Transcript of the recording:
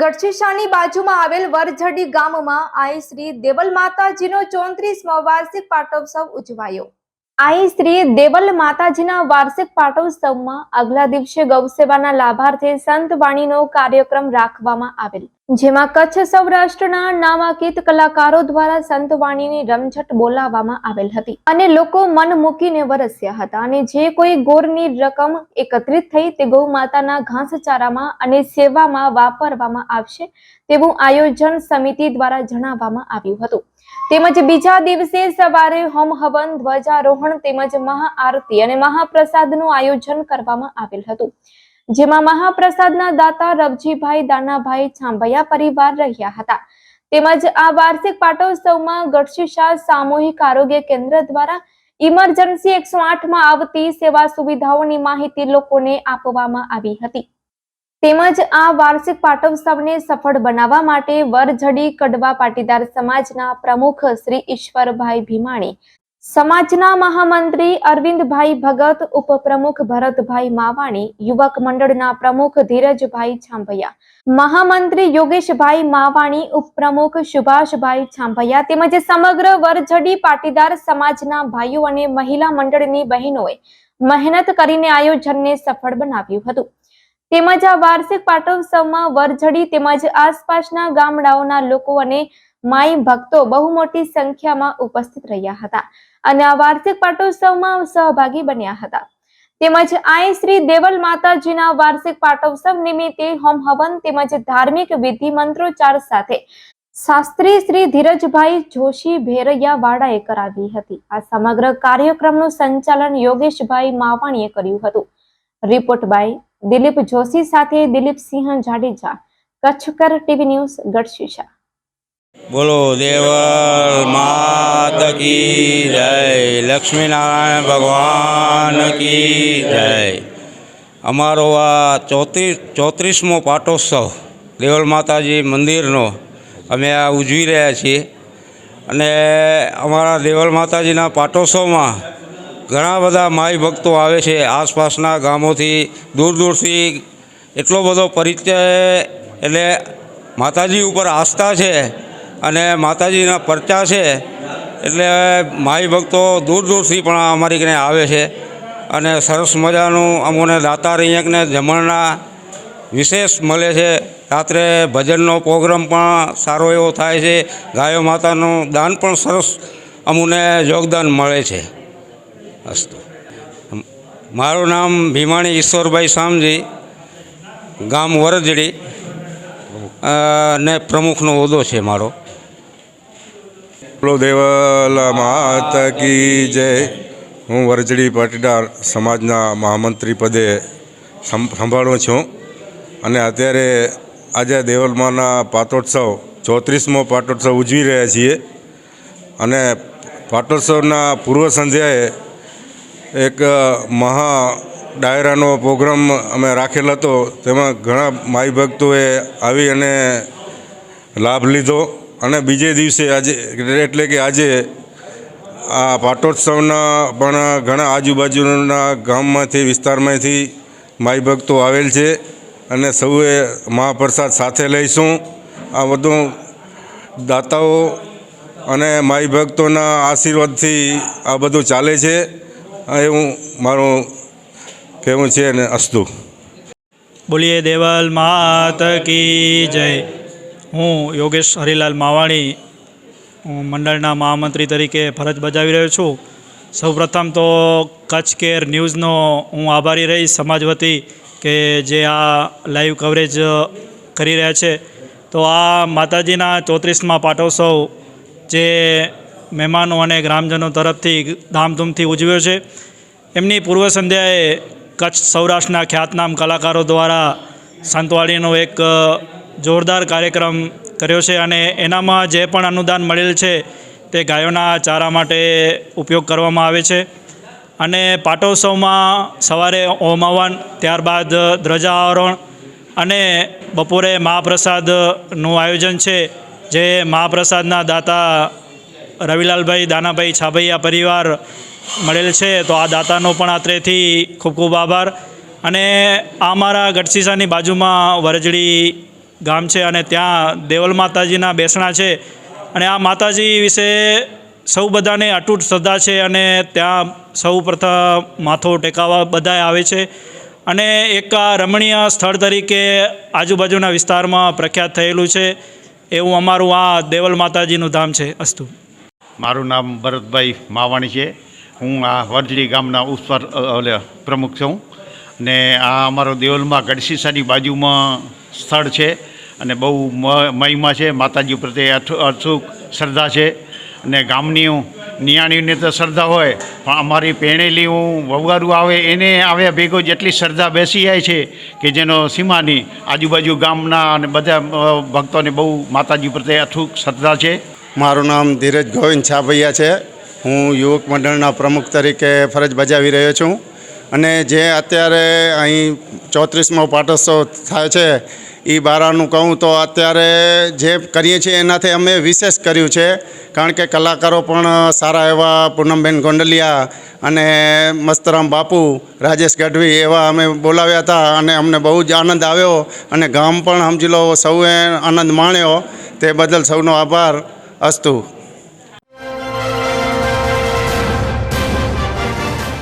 ગઢશીશાની બાજુમાં આવેલ વરઝડી ગામમાં આઈ શ્રી દેવલ માતાજીનો ચોત્રીસમો વાર્ષિક પાટોત્સવ ઉજવાયો. આઈ શ્રી દેવલ માતાજીના વાર્ષિક પાટોત્સવમાં આગલા દિવસે ગૌસેવાના લાભાર્થે સંત વાણીનો કાર્યક્રમ રાખવામાં આવેલ. જેમાં કચ્છ સૌરાષ્ટ્રના નામાંકિત કલાકારો દ્વારા સંતવાણીની રમઝટ બોલાવવામાં આવેલ હતી અને લોકો મન મૂકીને વરસ્યા હતા અને જે કોઈ ગોરની રકમ એકત્રિત થઈ તે ગૌ માતાના ઘાસચારામાં અને સેવામાં વાપરવામાં આવશે તેવું આયોજન સમિતિ દ્વારા જણાવવામાં આવ્યું હતું. તેમજ બીજા દિવસે સવારે હોમ હવન, ધ્વજારોહણ તેમજ મહાઆરતી અને મહાપ્રસાદનું આયોજન કરવામાં આવેલ હતું. જેમાં મહાપ્રસાદના દાતા રવજીભાઈ દાનાભાઈ છાંભૈયા પરિવાર રહ્યા હતા. તેમજ આ વાર્ષિક પાટોત્સવમાં ગઢશીશા સામૂહિક આરોગ્ય કેન્દ્ર દ્વારા ઇમરજન્સી એકસો માં આવતી સેવા સુવિધાઓની માહિતી લોકોને આપવામાં આવી હતી. તેમજ આ વાર્ષિક પાટોત્સવને સફળ બનાવવા માટે વરઝડી કડવા પાટીદાર સમાજના પ્રમુખ શ્રી ઈશ્વરભાઈ ભીમાણી સમાજના મહામંત્રી અરવિંદભાઈ ભગત, ઉપપ્રમુખ ભરતભાઈ માવાણી, યુવક મંડળના પ્રમુખ ધીરજભાઈ છાંભૈયા, મહામંત્રી યોગેશભાઈ માવાણી, ઉપપ્રમુખ સુભાષભાઈ છાંભૈયા તેમજ સમગ્ર વરઝડી પાટીદાર સમાજના ભાઈઓ અને મહિલા મંડળની બહેનોએ મહેનત કરીને આયોજનને સફળ બનાવ્યું હતું. તેમજ આ વાર્ષિક પાટોત્સવમાં વરઝડી તેમજ આસપાસના ગામડાઓના લોકો અને માઈ ભક્તો બહુ મોટી સંખ્યામાં ઉપસ્થિત રહ્યા હતા અને આ વાર્ષિક પાટોત્સવમાં સહભાગી બન્યા હતા. તેમજ આઈ શ્રી દેવલ માતાજીના વાર્ષિક પાટોત્સવ નિમિત્તે હોમ હવન તેમજ ધાર્મિક વિધિ મંત્રોચ્ચાર સાથે શાસ્ત્રી શ્રી ધીરજભાઈ જોશી ભેરૈયા વાડાએ કરાવી હતી. આ સમગ્ર કાર્યક્રમનું સંચાલન યોગેશભાઈ માવાણીએ કર્યું હતું. રિપોર્ટ બાય દિલીપ જોશી સાથે દિલીપસિંહ જાડેજા. કચ્છકર TV news Gadhshisha. બોલો, દેવલ માત કી જય, લક્ષ્મીનારાયણ ભગવાન કી જય. અમારો આ ચોત્રીસ ચોત્રીસમો પાટોત્સવ, દેવલ માતાજી મંદિરનો, અમે આ ઉજવી રહ્યા છીએ. અને અમારા દેવલ માતાજીના પાટોત્સવમાં ઘણા બધા માય ભક્તો આવે છે. આસપાસના ગામોથી દૂર દૂરથી એટલો બધો પરિચય, એટલે માતાજી ઉપર આસ્થા છે. અને માતાજીના પરચા છે, એટલે માઈ ભક્તો દૂર દૂરથી પણ અમારી ક્યાંય આવે છે. અને સરસ મજાનું અમોને દાતાર અહીંયાને જમણના વિશેષ મળે છે. રાત્રે ભજનનો પ્રોગ્રામ પણ સારો એવો થાય છે. ગાયો માતાનું દાન પણ સરસ અમુને યોગદાન મળે છે. અસ્તુ. મારું નામ ભીમાણી ઈશ્વરભાઈ શામજી ગામ વરજડી ને પ્રમુખનો હોદ્દો છે મારો. બોલો દેવલ માત કી જય. હું વરજડી પાટીદાર સમાજના મહામંત્રી પદે સંભાળું છું. અને અત્યારે આજે દેવલમાના પાટોત્સવ, ચોત્રીસમો પાટોત્સવ ઉજવી રહ્યા છીએ. અને પાટોત્સવના પૂર્વ સંધ્યાએ એક મહા ડાયરાનો પ્રોગ્રામ અમે રાખેલ હતો. તેમાં ઘણા માઈ ભક્તોએ આવી અને લાભ લીધો. અને બીજે દિવસે આજે, એટલે કે આજે આ પાટોત્સવના પણ ઘણા આજુબાજુના ગામમાંથી, વિસ્તારમાંથી માઈ ભક્તો આવેલ છે અને સૌએ મહાપ્રસાદ સાથે લઈશું. આ બધું દાતાઓ અને માઈ ભક્તોના આશીર્વાદથી આ બધું ચાલે છે. એવું મારું કહેવું છે અને અસ્તુ. બોલીએ દેવલ માત કી જય. હું યોગેશ હરિલાલ માવાણી, હું મંડળના મહામંત્રી તરીકે ફરજ બજાવી રહ્યો છું. સૌપ્રથમ તો કચ્છ કેર ન્યૂઝનો હું આભારી રહીશ સમાજ વતી કે જે આ લાઈવ કવરેજ કરી રહ્યા છે. તો આ માતાજીના ચોત્રીસમાં પાટોત્સવ જે મહેમાનો અને ગ્રામજનો તરફથી ધામધૂમથી ઉજવ્યો છે. એમની પૂર્વ સંધ્યાએ કચ્છ સૌરાષ્ટ્રના ખ્યાતનામ કલાકારો દ્વારા સંતવાડીનો એક જોરદાર કાર્યક્રમ કર્યો છે અને એનામાં જે પણ અનુદાન મળેલ છે તે ગાયોના ચારા માટે ઉપયોગ કરવામાં આવે છે. અને પાટોત્સવમાં સવારે હોમ હવન ત્યારબાદ ધ્વજારોહણ અને બપોરે મહાપ્રસાદનું આયોજન છે, જે મહાપ્રસાદના દાતા રવિલાલભાઈ, દાનાભાઈ છાભૈયા પરિવાર મળેલ છે. તો આ દાતાનો પણ આત્રેથી ખૂબ ખૂબ આભાર. અને આ મારા ગઢસીસાની બાજુમાં વરજડી ગામ છે અને ત્યાં દેવલ માતાજીના બેસણા છે. અને આ માતાજી વિશે સૌ બધાને અતૂટ શ્રદ્ધા છે અને ત્યાં સૌ પ્રથમ માથો ટેકાવા બધાએ આવે છે. અને એક આ રમણીય સ્થળ તરીકે આજુબાજુના વિસ્તારમાં પ્રખ્યાત થયેલું છે. એવું અમારું આ દેવલ માતાજીનું ધામ છે. અસ્તુ. મારું નામ ભરતભાઈ માવાણી છે. હું આ વરજડી ગામના ઉપર પ્રમુખ છું. ને આ અમારો દેવલમાં ગઢશીસાની બાજુમાં સ્થળ છે અને બહુ મહિમા છે. માતાજી પ્રત્યે અથ- અચૂક શ્રદ્ધા છે. અને ગામની નિયાણીઓને તો શ્રદ્ધા હોય, પણ અમારી પેણેલી હું વવગારું આવે, એને આવ્યા ભેગો જેટલી શ્રદ્ધા બેસી જાય છે કે જેનો સીમાની આજુબાજુ ગામના અને બધા ભક્તોને બહુ માતાજી પ્રત્યે અથુક શ્રદ્ધા છે. મારું નામ ધીરજ ગોવિંદ છાભૈયા છે. હું યુવક મંડળના પ્રમુખ તરીકે ફરજ બજાવી રહ્યો છું. અને જે અત્યારે અહીં ચોત્રીસમો પાટોત્સવ થાય છે એ બારાનું કહું તો અત્યારે જે કરીએ છીએ એનાથી અમે વિશેષ કર્યું છે. કારણ કે કલાકારો પણ સારા એવા પૂનમબેન ગોંડલિયા અને મસ્તરામ બાપુ, રાજેશ ગઢવી એવા અમે બોલાવ્યા હતા અને અમને બહુ જ આનંદ આવ્યો અને ગામ પણ સમજી લો સૌએ આનંદ માણ્યો. તે બદલ સૌનો આભાર. અસ્તુ.